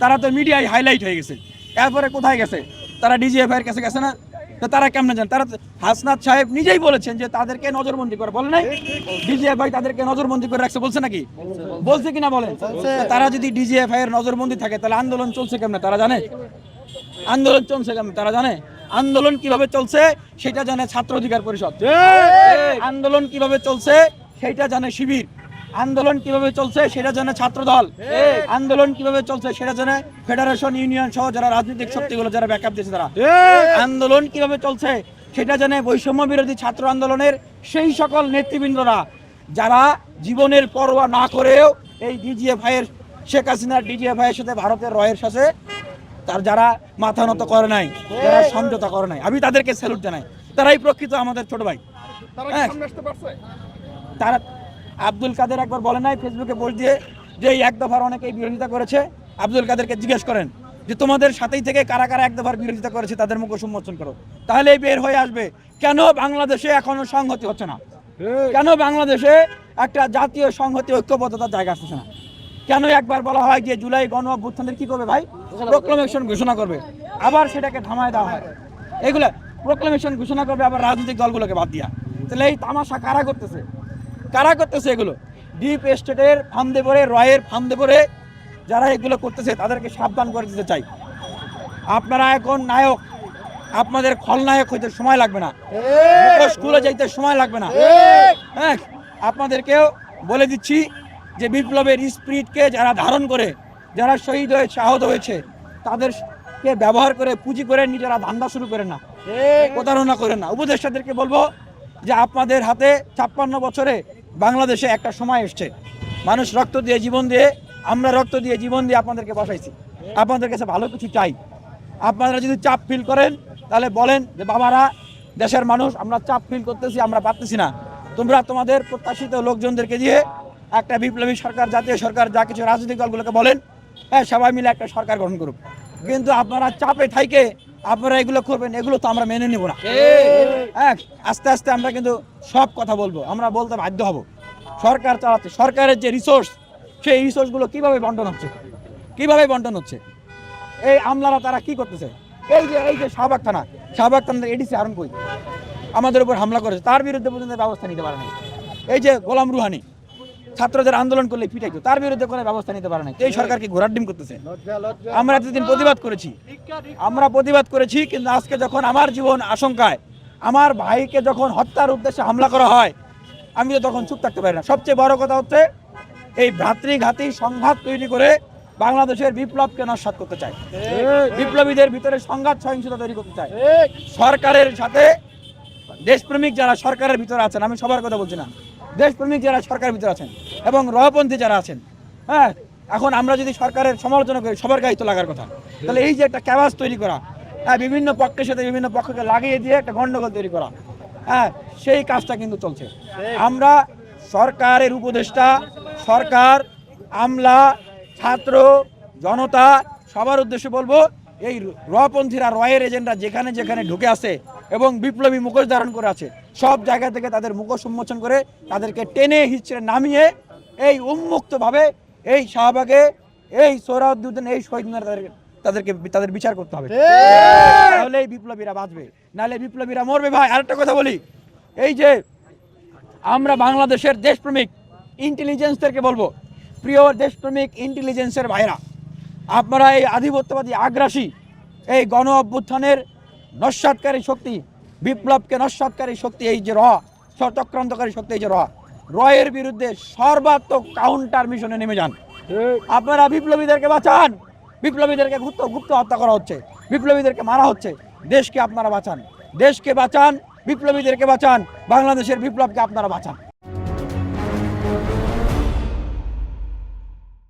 তারা তো মিডিয়ায় হাইলাইট হয়ে গেছে। এরপরে কোথায় গেছে? তারা ডিজিএফআই এর কাছে গেছে না? তো তারা কেমনে জান? তারা হাসনাত সাহেব নিজেই বলেছেন যে তাদেরকে নজরবন্দি করে। বলে নাই? ডিজিএফআই তাদেরকে নজরবন্দি করে রাখছে বলছে নাকি? বলছে কিনা বলেন? তারা যদি ডিজিএফআই এর নজরবন্দি থাকে তাহলে আন্দোলন চলছে কেমনে? তারা জানে? আন্দোলন চলছে কেমন? তারা জানে? আন্দোলন কীভাবে চলছে সেটা জানে ছাত্র অধিকার পরিষদ। আন্দোলন কীভাবে চলছে সেটা জানে শিবির। আন্দোলন কীভাবে চলছে সেটা জানে ছাত্র দল আন্দোলন কীভাবে চলছে সেটা জানে ফেডারেশন ইউনিয়ন সহ যারা রাজনৈতিক শক্তিগুলো যারা ব্যাকআপ দিয়েছে তারা। আন্দোলন কীভাবে চলছে সেটা জানে বৈষম্য বিরোধী ছাত্র আন্দোলনের সেই সকল নেতৃবৃন্দরা। যারা জীবনের পরোয়া না করেও এই ডিজিএফআই এর শেখ হাসিনার ডিজিএফআই এর সাথে ভারতের রয়ের সাথে তার যারা মাথা নত করে নাই যারা সমঝোতা করে নাই আমি তাদেরকে স্যালুট জানাই। তারাই প্রকৃত আমাদের ছোট ভাই। তারা আব্দুল কাদের একবার বলে নাই, ফেসবুকে পোস্ট দিয়ে যে এক দফার অনেকেই বিরোধিতা করেছে। আব্দুল কাদেরকে জিজ্ঞেস করেন যে তোমাদের সাথেই থেকে কারা কারা এক দফার বিরোধিতা করেছে, তাদের মুখ সম্মোচন করো। তাহলেই বের হয়ে আসবে, কেন বাংলাদেশে এখনও সংহতি হচ্ছে না? কেন বাংলাদেশে একটা জাতীয় সংহতি, ঐক্যবদ্ধতার জায়গা আসছে না? কেন একবার বলা হয় যে জুলাই গণ অভ্যুত্থানের কি করবে ভাই? প্রোক্লামেশন ঘোষণা করবে। আবার সেটাকে থামায় দেওয়া হয়। এগুলো প্রোক্লামেশন ঘোষণা করবে, আবার রাজনৈতিক দলগুলোকে বাদ দিয়া। তাহলে এই তামাশা কারা করতেছে? কারা করতেছে এগুলো? ডিপ এস্টেটের ফান্দে পড়ে রয়ের ফান্দে পড়ে যারা এগুলো করতেছে তাদেরকে সাবধান করে দিতে চাই। আপনারা এখন নায়ক আপনাদের খলনায়ক হইতে সময় লাগবে না। স্কুলে যাইতে সময় লাগবে না। হ্যাঁ আপনাদেরকেও বলে দিচ্ছি যে বিপ্লবের স্পিরিটকে যারা ধারণ করে যারা শহীদ হয়েছে আহত হয়েছে তাদেরকে ব্যবহার করে পুঁজি করে নিজেরা ধান্দা শুরু করেন না। প্রতারণা করেন না। উপদেষ্টাদেরকে বলব যে আপনাদের হাতে ছাপ্পান্ন বছরে বাংলাদেশে একটা সময় এসছে। মানুষ রক্ত দিয়ে জীবন দিয়ে, আমরা রক্ত দিয়ে জীবন দিয়ে আপনাদেরকে বসাইছি। আপনাদের কাছে ভালো কিছু চাই। আপনারা যদি চাপ ফিল করেন, তাহলে বলেন যে, বাবারা, দেশের মানুষ, আমরা চাপ ফিল করতেছি, আমরা পারতেছি না। তোমরা তোমাদের প্রত্যাশিত লোকজনদেরকে দিয়ে একটা বিপ্লবী সরকার, জাতীয় সরকার, যা কিছু রাজনৈতিক দলগুলোকে বলেন হ্যাঁ সবাই মিলে একটা সরকার গঠন করুক। কিন্তু আপনারা চাপে থাইকে আপনারা এগুলো করবেন, এগুলো তো আমরা মেনে নেব না। আস্তে আস্তে আমরা কিন্তু সব কথা বলব, আমরা বলতে বাধ্য হব। সরকার চালাচ্ছে, সরকারের যে রিসোর্স সেই রিসোর্সগুলো কীভাবে বন্টন হচ্ছে? কীভাবে বন্টন হচ্ছে? এই আমলারা তারা কি করতেছে? এই যে এই যে শাহবাগ থানা, শাহবাগ থানার এডিসি কই আমাদের উপর হামলা করেছে, তার বিরুদ্ধে পর্যন্ত ব্যবস্থা নিতে পারে এই যে গোলাম রুহানি ছাত্রদের আন্দোলন করলে পিটাইতো তার বিরুদ্ধে কোনো ব্যবস্থা নিতে পারে তো এই সরকার কি ঘোরার ডিম করতেছে? আমরা এতদিন প্রতিবাদ করেছি। আমরা প্রতিবাদ করেছি কিন্তু আজকে যখন আমার জীবন আশঙ্কায় আমার ভাইকে যখন হত্যার উদ্দেশ্যে হামলা করা হয় আমি তো তখন চুপ থাকতে পারি না। সবচেয়ে বড় কথা হচ্ছে এই ভ্রাতৃঘাতী সংঘাত তৈরি করে বাংলাদেশের বিপ্লবকে নস্বাত করতে চায়। বিপ্লবীদের ভিতরে সংঘাত সহিংসতা তৈরি করতে চায়। সরকারের সাথে দেশপ্রেমিক যারা সরকারের ভিতরে আছেন আমি সবার কথা বলছি না দেশপ্রেমিক যারা সরকারের ভিতরে আছেন এবং রহপন্থী যারা আছেন হ্যাঁ? এখন আমরা যদি সরকারের সমালোচনা করি, সবার গায়ে তো লাগার কথা। তাহলে এই যে একটা ক্যাবাস তৈরি করা হ্যাঁ বিভিন্ন পক্ষের সাথে বিভিন্ন পক্ষকে লাগিয়ে দিয়ে একটা গণ্ডগোল তৈরি করা হ্যাঁ সেই কাজটা কিন্তু চলছে। আমরা সরকারের উপদেষ্টা, সরকার, আমলা, ছাত্র, জনতা, সবার উদ্দেশ্যে বলব, এই রপন্থীরা রয়ের এজেন্টরা যেখানে যেখানে ঢুকে আছে এবং বিপ্লবী মুখোশ ধারণ করে আছে, সব জায়গা থেকে তাদের মুখোশ উন্মোচন করে তাদেরকে টেনে হিচড়ে নামিয়ে এই উন্মুক্তভাবে এই শাহবাগে এই সোহরাউদ্দিন এই শহীদ মিনারে তাদেরকে তাদের বিচার করতে হবে। তাহলে এই বিপ্লবীরা বাঁচবে নাহলে বিপ্লবীরা মরবে ভাই। আরেকটা কথা বলি এই যে আমরা বাংলাদেশের দেশপ্রেমিক ইন্টেলিজেন্সদেরকে বলব প্রিয় দেশপ্রেমিক ইন্টেলিজেন্সের ভাইরা আপনারা এই আধিপত্যবাদী আগ্রাসী এই গণ অভ্যুত্থানের নস্বাতকারী শক্তি বিপ্লবকে নস্বাতকারী শক্তি এই যে র চক্রান্তকারী শক্তি এই যে র রয়ের বিরুদ্ধে সর্বাত্মক কাউন্টার মিশনে নেমে যান। আপনারা বিপ্লবীদেরকে বাঁচান। বিপ্লবীদেরকে গুপ্ত গুপ্ত হত্যা করা হচ্ছে। বিপ্লবীদেরকে মারা হচ্ছে। দেশকে আপনারা বাঁচান। দেশকে বাঁচান বিপ্লবীদেরকে বাঁচান। বাংলাদেশের বিপ্লবকে আপনারা বাঁচান।